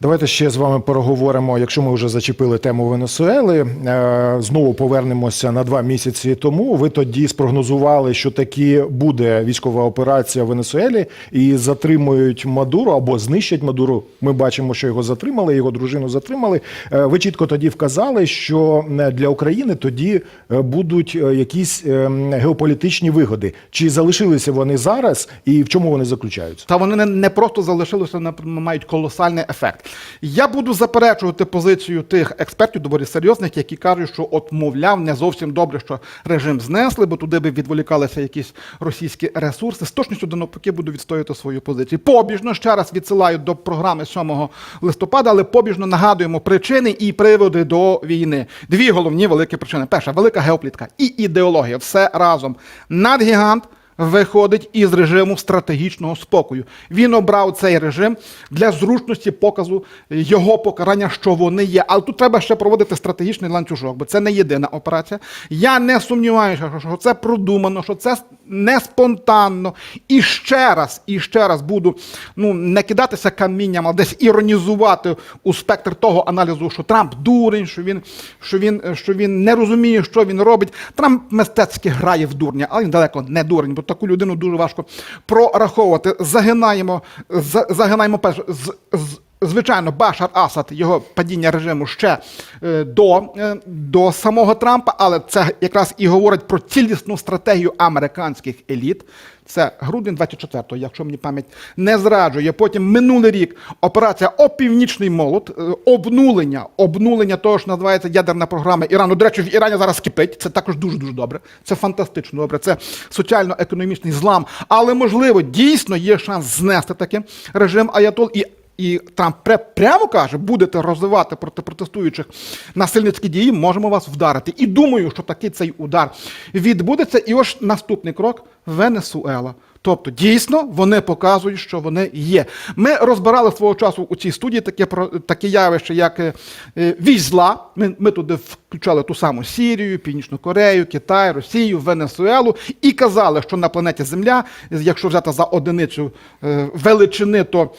Давайте ще з вами переговоримо. Якщо ми вже зачепили тему Венесуели, е, знову повернемося на два місяці тому. Ви тоді спрогнозували, що таки буде військова операція в Венесуелі і затримують Мадуру або знищать Мадуру. Ми бачимо, що його затримали, його дружину затримали. Е, Ви чітко тоді вказали, що е, для України тоді будуть якісь геополітичні вигоди. Чи залишилися вони зараз, і в чому вони заключаються? Та вони не просто залишилися, вони мають колосальний ефект. Я буду заперечувати позицію тих експертів, доволі серйозних, які кажуть, що от, мовляв, не зовсім добре, що режим знесли, бо туди би відволікалися якісь російські ресурси. З точністю до навпаки буду відстоювати свою позицію. Побіжно ще раз відсилаю до програми 7 листопада, але побіжно нагадуємо причини і приводи до війни. Дві головні великі причини. Перша велика геополітика і ідеологія. Все разом. Надгігант виходить із режиму стратегічного спокою. Він обрав цей режим для зручності показу його покарання, що вони є. Але тут треба ще проводити стратегічний ланцюжок, бо це не єдина операція. Я не сумніваюся, що це продумано, що це не спонтанно. І ще раз, і ще раз буду ну не кидатися камінням, а десь іронізувати у спектр того аналізу, що Трамп дурень, що він, що він, що він не розуміє, що він робить. Трамп мистецьки грає в дурня, але він далеко не дурень, бо таку людину дуже важко прораховувати. Загинаємо, за- загинаємо перше. З, з, Звичайно, Башар Асад, його падіння режиму ще е, до, е, до самого Трампа, але це якраз і говорить про цілісну стратегію американських еліт. Це грудень 24-го, якщо мені пам'ять не зраджує. Потім минулий рік операція Опівнічний молот, е, обнулення, обнулення того, що називається ядерна програма Ірану. До речі, в Ірані зараз кипить. Це також дуже дуже добре. Це фантастично добре. Це соціально-економічний злам. Але можливо, дійсно є шанс знести таки режим Аятол і. І Трамп прямо каже, будете розвивати проти протестуючих насильницькі дії, можемо вас вдарити. І думаю, що такий цей удар відбудеться. І ось наступний крок Венесуела. Тобто, дійсно, вони показують, що вони є. Ми розбирали свого часу у цій студії таке таке явище, як е, е, зла. Ми, ми туди включали ту саму Сірію, Північну Корею, Китай, Росію, Венесуелу і казали, що на планеті Земля, якщо взяти за одиницю е, величини, то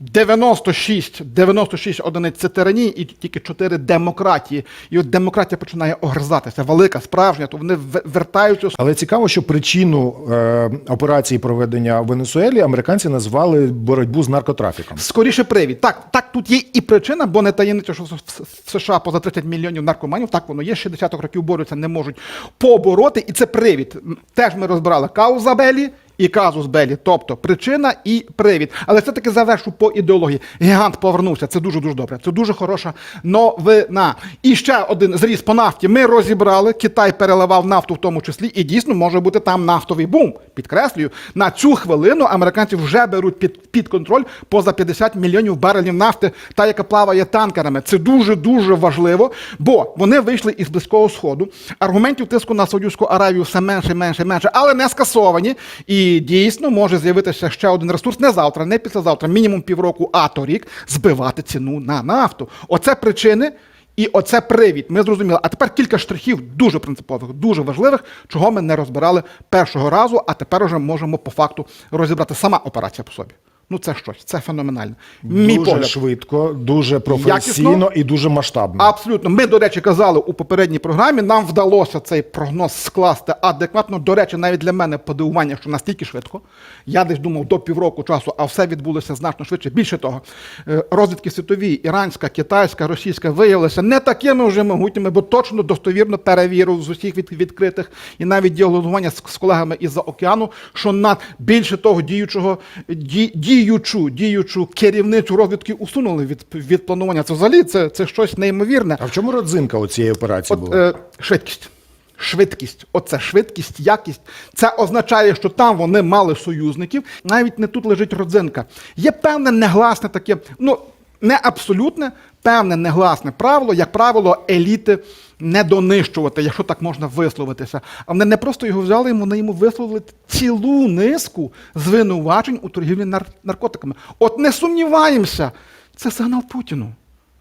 96, 96 одиниць це тиранії і тільки 4 демократії. І от демократія починає огризатися, велика, справжня, то вони вертаються. Але цікаво, що причину е, операції проведення в Венесуелі американці назвали боротьбу з наркотрафіком. Скоріше привід. Так, так, тут є і причина, бо не таємниця, що в США поза 30 мільйонів наркоманів, так воно є, 60 років борються, не можуть побороти, і це привід. Теж ми розбирали кауза Белі і казус Белі, тобто причина і привід. Але все-таки завершу по ідеології. Гігант повернувся, це дуже-дуже добре. Це дуже хороша новина. І ще один зріз по нафті. Ми розібрали, Китай переливав нафту в тому числі, і дійсно може бути там нафтовий бум. Підкреслюю, на цю хвилину американці вже беруть під, під контроль поза 50 мільйонів барелів нафти, та яка плаває танкерами. Це дуже дуже важливо, бо вони вийшли із близького сходу. Аргументів тиску на Саудівську Аравію все менше, менше, менше, але не скасовані. І дійсно може з'явитися ще один ресурс не завтра, не післязавтра, мінімум півроку, а торік збивати ціну на нафту. Оце причини. І оце привід. Ми зрозуміли. А тепер кілька штрихів дуже принципових, дуже важливих, чого ми не розбирали першого разу, а тепер уже можемо по факту розібрати сама операція по собі. Ну це щось, це феноменально. Мій дуже погляд. швидко, дуже професійно Якісно? і дуже масштабно. Абсолютно. Ми, до речі, казали у попередній програмі, нам вдалося цей прогноз скласти адекватно. До речі, навіть для мене подивування, що настільки швидко. Я десь думав до півроку часу, а все відбулося значно швидше. Більше того, е, розвідки світові, іранська, китайська, російська виявилися не такими вже могутніми, бо точно достовірно перевірив з усіх від, відкритих і навіть діалогування з, колегами із-за океану, що на більше того діючого ді, діючу, діючу керівницю розвідки усунули від, від планування. Це взагалі це, це щось неймовірне. А в чому родзинка у цієї операції От, була? е, швидкість. Швидкість, оце швидкість, якість. Це означає, що там вони мали союзників. Навіть не тут лежить родзинка. Є певне негласне таке, ну не абсолютне, певне негласне правило, як правило, еліти не донищувати, якщо так можна висловитися. А вони не просто його взяли, вони йому висловили цілу низку звинувачень у торгівлі наркотиками. От не сумніваємося, це сигнал Путіну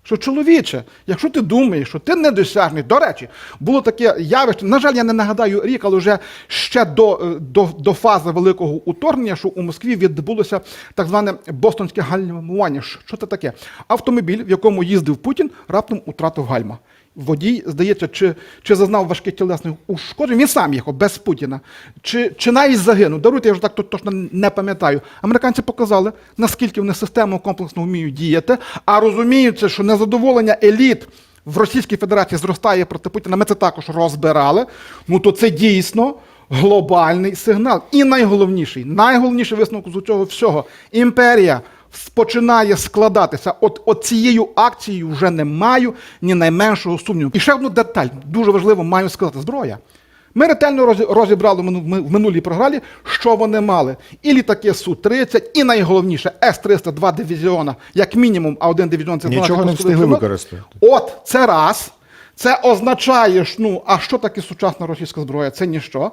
Що чоловіче, якщо ти думаєш, що ти недосяжний, до речі, було таке явище. На жаль, я не нагадаю рік, але вже ще до, е, до, до фази великого уторгнення, що у Москві відбулося так зване бостонське гальмування. Що це таке? Автомобіль, в якому їздив Путін, раптом утратив гальма. Водій, здається, чи, чи зазнав важке тілесне ушкодження, він сам їхав без Путіна, чи, чи навіть загинув. Даруйте, я вже так то- точно не пам'ятаю. Американці показали, наскільки вони системно комплексно вміють діяти, а розуміючи, що незадоволення еліт в Російській Федерації зростає проти Путіна, ми це також розбирали. Ну то це дійсно глобальний сигнал. І найголовніший, найголовніший висновок з цього всього імперія починає складатися. От, от цією акцією вже не маю ні найменшого сумніву. І ще одну деталь, дуже важливо, маю сказати: зброя. Ми ретельно розібрали в мину- ми- в минулій програмі, що вони мали. І літаки Су-30, і найголовніше С-300, два дивізіона, як мінімум, а один дивізіон це 12 Нічого не встигли використати. От це раз. Це означає, ну, а що таке сучасна російська зброя? Це ніщо.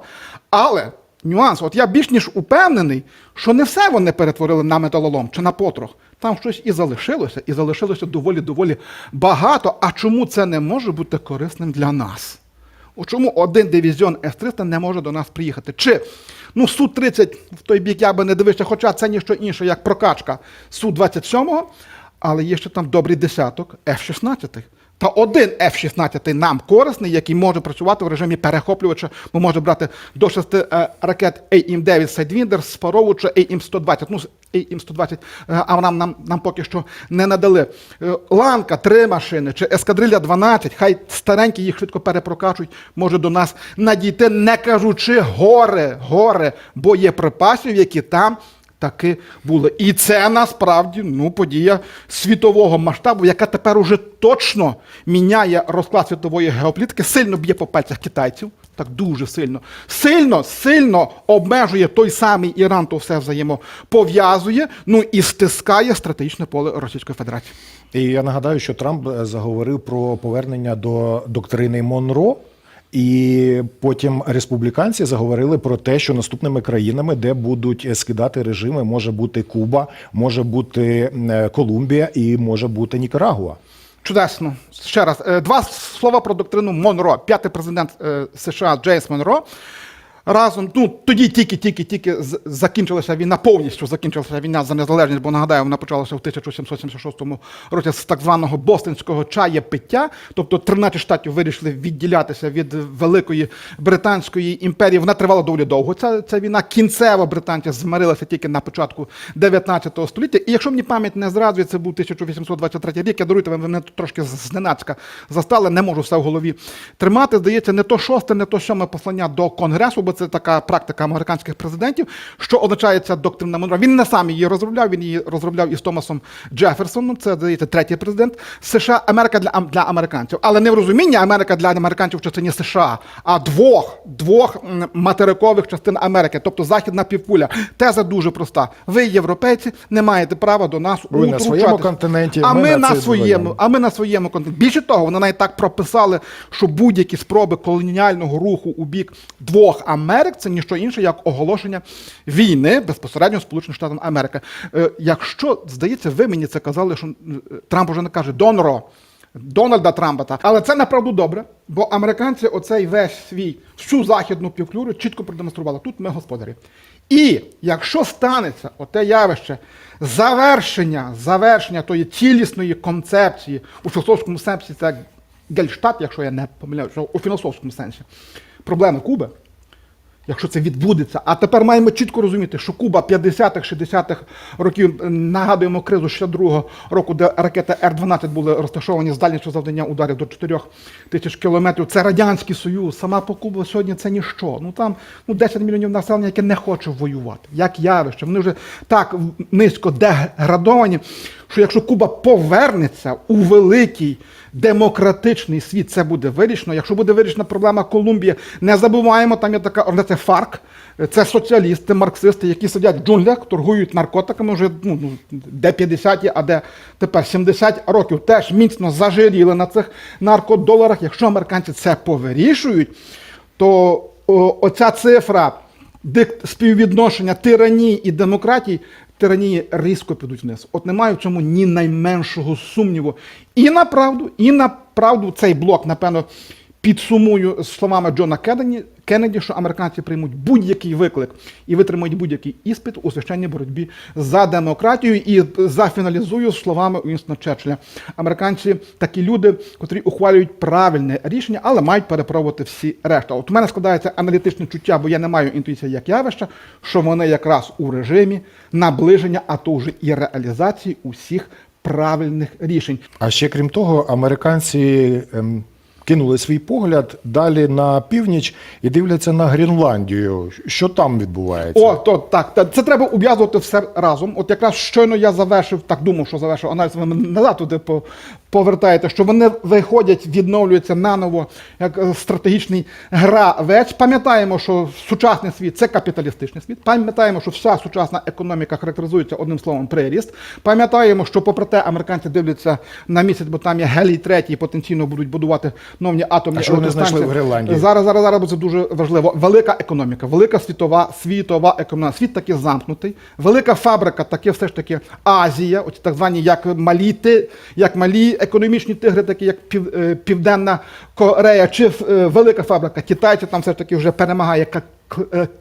Але нюанс, от я більш ніж упевнений, що не все вони перетворили на металолом чи на потрох. Там щось і залишилося, і залишилося доволі-доволі багато. А чому це не може бути корисним для нас? О, Чому один дивізіон С-300 не може до нас приїхати? Чи ну, Су-30 в той бік я би не дивився, хоча це ніщо інше, як прокачка Су-27, але є ще там добрий десяток F-16. Та один F-16 нам корисний, який може працювати в режимі перехоплювача, бо може брати до шести е, ракет AIM-9 Sidewinder, спаровувача AIM-120. Ну, AIM-120, е, а нам, нам, нам поки що не надали. Е, Ланка, три машини, чи ескадрилля 12, хай старенькі їх швидко перепрокачують, може до нас надійти, не кажучи горе, горе боєприпасів, які там таки були. І це насправді ну, подія світового масштабу, яка тепер уже точно міняє розклад світової геополітики, сильно б'є по пальцях китайців. Так дуже сильно, сильно, сильно обмежує той самий Іран, то все взаємопов'язує, ну і стискає стратегічне поле Російської Федерації. І я нагадаю, що Трамп е, заговорив про повернення до доктрини Монро. І потім республіканці заговорили про те, що наступними країнами, де будуть скидати режими, може бути Куба, може бути е, Колумбія і може бути Нікарагуа. Чудесно. Ще раз, е, два слова про доктрину Монро. П'ятий президент е, США Джейс Монро. Разом, ну тоді тільки-тільки-тільки закінчилася війна, повністю закінчилася війна за незалежність, бо нагадаю, вона почалася в 1776 році з так званого бостонського чаєпиття. Тобто 13 штатів вирішили відділятися від великої британської імперії. Вона тривала доволі довго. Ця, ця війна кінцево британці змирилися тільки на початку 19 століття. І якщо мені пам'ять не зраджує, це був 1823 рік. Я даруйте, ви мене трошки зненацька застали, не можу все в голові тримати. Здається, не то шосте, не то сьоме послання до конгресу, бо це така практика американських президентів, що означає ця доктрина Монро. Він не сам її розробляв, він її розробляв із Томасом Джеферсоном. Це здається третій президент США. Америка для, для американців, але не в розумінні Америка для американців в частині США, а двох двох материкових частин Америки, тобто західна півкуля. Теза дуже проста. Ви, європейці, не маєте права до нас Ви на своєму континенті, а ми ми, на своєму. А ми на своєму континенті. Більше того, вони навіть так прописали, що будь-які спроби колоніального руху у бік двох Америк це ніщо інше, як оголошення війни безпосередньо Сполучених Штатів Америки. Е, якщо здається, ви мені це казали, що е, Трамп уже не каже Донро. Дональда Трампа, але це направду добре, бо американці оцей весь свій всю західну півклюру чітко продемонстрували. Тут ми господарі. І якщо станеться оте явище завершення, завершення тої цілісної концепції у філософському сенсі, це гельштадт, якщо я не помиляюся, що у філософському сенсі, проблеми Куби, якщо це відбудеться. А тепер маємо чітко розуміти, що Куба 50-х, 60-х років нагадуємо кризу 62-го року, де ракети Р-12 були розташовані з дальністю завдання ударів до 4 тисяч кілометрів. Це Радянський Союз. Сама по Куба сьогодні це ніщо. Ну там ну, 10 мільйонів населення, яке не хоче воювати. Як явище. Вони вже так низько деградовані, що якщо Куба повернеться у великий демократичний світ, це буде вирішено. Якщо буде вирішена проблема Колумбії, не забуваємо, там є така організація ФАРК, це соціалісти, марксисти, які сидять в джунглях, торгують наркотиками вже ну, ну, де 50, а де тепер 70 років. Теж міцно зажиріли на цих наркодоларах. Якщо американці це повирішують, то о, оця цифра співвідношення тиранії і демократії тиранії різко підуть вниз. От немає в цьому ні найменшого сумніву. І на правду, і на правду цей блок, напевно, підсумую словами Джона Кеннеді, Кеннеді, що американці приймуть будь-який виклик і витримають будь-який іспит у священній боротьбі за демократію. І зафіналізую словами Уінстона Черчилля. Американці такі люди, котрі ухвалюють правильне рішення, але мають перепробувати всі решта. От у мене складається аналітичне чуття, бо я не маю інтуїції як явища, що вони якраз у режимі наближення, а то вже і реалізації усіх правильних рішень. А ще крім того, американці ем, кинули свій погляд далі на північ і дивляться на Гренландію. Що там відбувається? О, то так, це треба ув'язувати все разом. От якраз щойно я завершив, так думав, що завершив аналіз, назад туди по- повертаєте, що вони виходять, відновлюються наново як е, стратегічний гравець. Пам'ятаємо, що сучасний світ це капіталістичний світ. Пам'ятаємо, що вся сучасна економіка характеризується одним словом приріст. Пам'ятаємо, що попри те, американці дивляться на місяць, бо там є гелій третій, потенційно будуть будувати нові атомні А що вони знайшли в Гренландії? Зараз, зараз, зараз, бо це дуже важливо. Велика економіка, велика світова, світова економіка. Світ таки замкнутий. Велика фабрика, таки все ж таки Азія, от так звані як малі, ти, як малі економічні тигри, такі як е, Південна Корея, чи е, велика фабрика китайці там все ж таки вже перемагає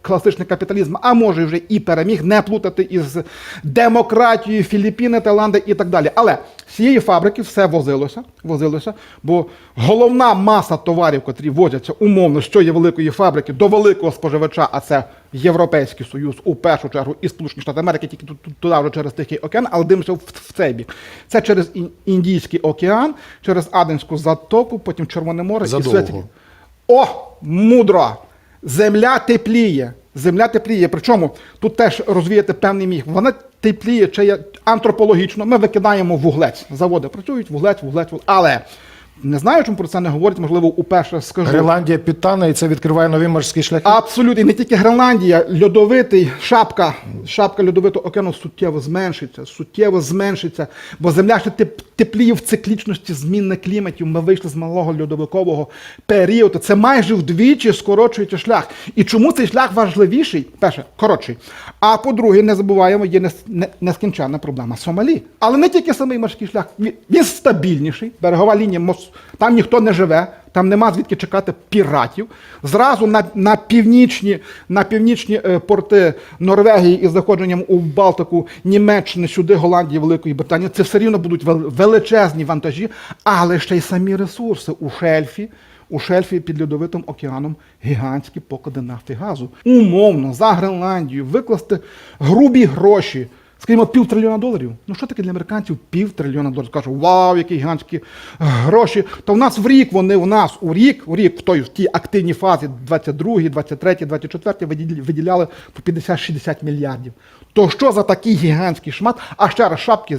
класичний капіталізм, а може вже і переміг не плутати із демократією Філіппіни, Таїланди і так далі. Але з цієї фабрики все возилося, возилося, бо головна маса товарів, котрі возяться умовно з цієї великої фабрики до великого споживача, а це Європейський Союз у першу чергу і Сполучені Штати Америки, тільки туди вже через Тихий океан, але дивимося в, в цей бік. Це через Індійський океан, через Аденську затоку, потім Червоне море Задовго. і все. О, мудро! Земля тепліє. Земля тепліє. Причому тут теж розвіяти певний міг. Вона тепліє чи антропологічно. Ми викидаємо вуглець. Заводи працюють, вуглець, вуглець, вуглець. Але не знаю, чому про це не говорять, можливо, уперше скажу. Гренландія підтане, і це відкриває нові морські шляхи. Абсолютно, і не тільки Гренландія, льодовитий шапка, шапка льодовитого океану суттєво зменшиться, суттєво зменшиться, бо земля ще теп- тепліє в циклічності зміни кліматів. Ми вийшли з малого льодовикового періоду. Це майже вдвічі скорочується шлях. І чому цей шлях важливіший? Перше, коротший. А по-друге, не забуваємо, є нескінченна проблема Сомалі. Але не тільки самий морський шлях, він, він стабільніший, берегова лінія, мос- там ніхто не живе. Там нема звідки чекати піратів. Зразу на, на північні, на північні е, порти Норвегії із заходженням у Балтику, Німеччини, сюди Голландії, Великої Британії. Це все рівно будуть величезні вантажі, але ще й самі ресурси у шельфі. У шельфі під льодовитим океаном гігантські поклади нафти газу. Умовно за Гренландію викласти грубі гроші. Скажімо, півтрильйона доларів. Ну що таке для американців півтрильйона доларів? Кажуть, вау, які гігантські гроші. То в нас в рік вони у нас у рік, у рік в той в тій активній фазі 22, 23, 24 виділя- виділяли по 50-60 мільярдів. То що за такий гігантський шмат? А ще раз шапки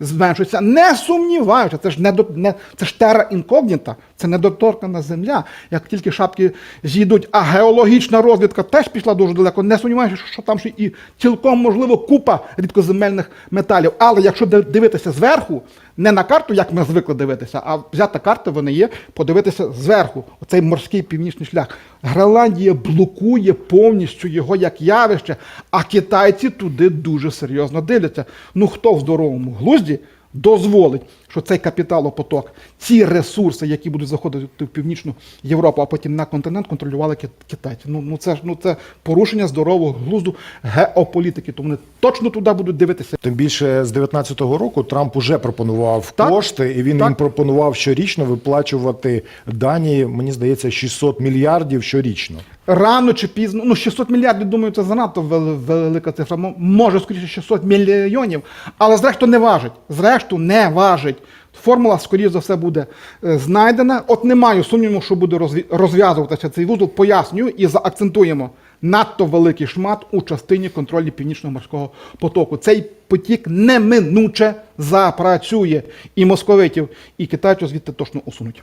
зменшуються. Не сумніваюся, це ж не не це ж тера інкогніта, це недоторкана земля. Як тільки шапки зійдуть, а геологічна розвідка теж пішла дуже далеко. Не сумніваюся, що- там ще і цілком можливо купа рідкоземельних металів. Але якщо дивитися зверху, не на карту, як ми звикли дивитися, а взяти карти вони є, подивитися зверху. Оцей морський північний шлях. Гренландія блокує повністю його як явище, а китайці туди дуже серйозно дивляться. Ну хто в здоровому глузді дозволить, що цей капіталопоток, ці ресурси, які будуть заходити в північну Європу, а потім на континент, контролювали ки- китайці. Ну, ну це ж ну це порушення здорового глузду геополітики. Тому вони точно туди будуть дивитися. Тим більше з 19-го року Трамп уже пропонував Так, кошти, і він так. їм пропонував щорічно виплачувати Данії, мені здається, 600 мільярдів щорічно. Рано чи пізно, ну 600 мільярдів, думаю, це занадто велика цифра. Мо- Може, скоріше 600 мільйонів, але зрештою не важить. Зрештою не важить. Формула, скоріш за все, буде е, знайдена. От не маю сумніву, що буде розв'язуватися цей вузол. Пояснюю і заакцентуємо. Надто великий шмат у частині контролю північного морського потоку. Цей потік неминуче запрацює. І московитів, і китайців звідти точно усунуть.